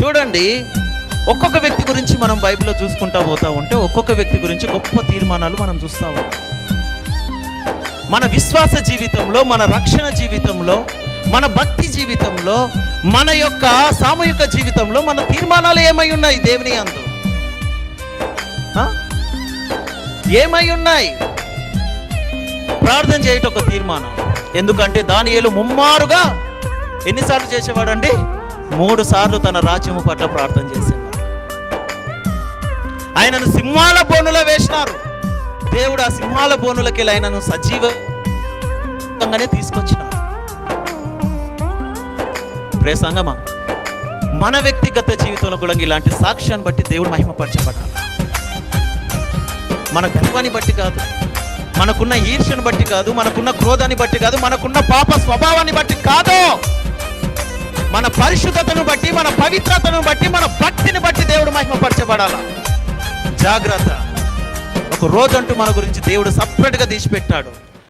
చూడండి ఒక్కొక్క వ్యక్తి గురించి మనం బైబిల్లో చూసుకుంటా పోతా ఉంటే ఒక్కొక్క వ్యక్తి గురించి గొప్ప తీర్మానాలు మనం చూస్తూ ఉంటాం. మన విశ్వాస జీవితంలో మన రక్షణ జీవితంలో మన భక్తి జీవితంలో మన యొక్క సామూహిక జీవితంలో మన తీర్మానాలు ఏమై ఉన్నాయి దేవుని అందు? ఏమై ఉన్నాయి? ప్రార్థన చేయటం ఒక తీర్మానం. ఎందుకంటే దాని ఏలు ముమ్మారుగా ఎన్నిసార్లు చేసేవాడండి? మూడు సార్లు తన రాజ్యము పట్ల ప్రార్థన చేశాడు ఆయనను సింహాల బోనులో వేసినారు. దేవుడు ఆ సింహాల బోనులకి ఆయనను సజీవంగానే తీసుకొచ్చినాడు. ప్రే సంగమా మన వ్యక్తిగత జీవితంలో కూడా ఇలాంటి సాక్ష్యాన్ని బట్టి దేవుడు మహిమపరచబడాలి మన గర్వాన్ని బట్టి కాదు మనకున్న ఈర్ష్యను బట్టి కాదు మనకున్న క్రోధాన్ని బట్టి కాదు మనకున్న పాప స్వభావాన్ని బట్టి కాదు. మన పరిశుద్ధతను బట్టి మన పవిత్రతను బట్టి మన భక్తిని బట్టి దేవుడు మహిమపరచబడాల? జాగ్రత్త. ఒక రోజంటూ మన గురించి దేవుడు సపరేట్గా తీసి పెట్టాడు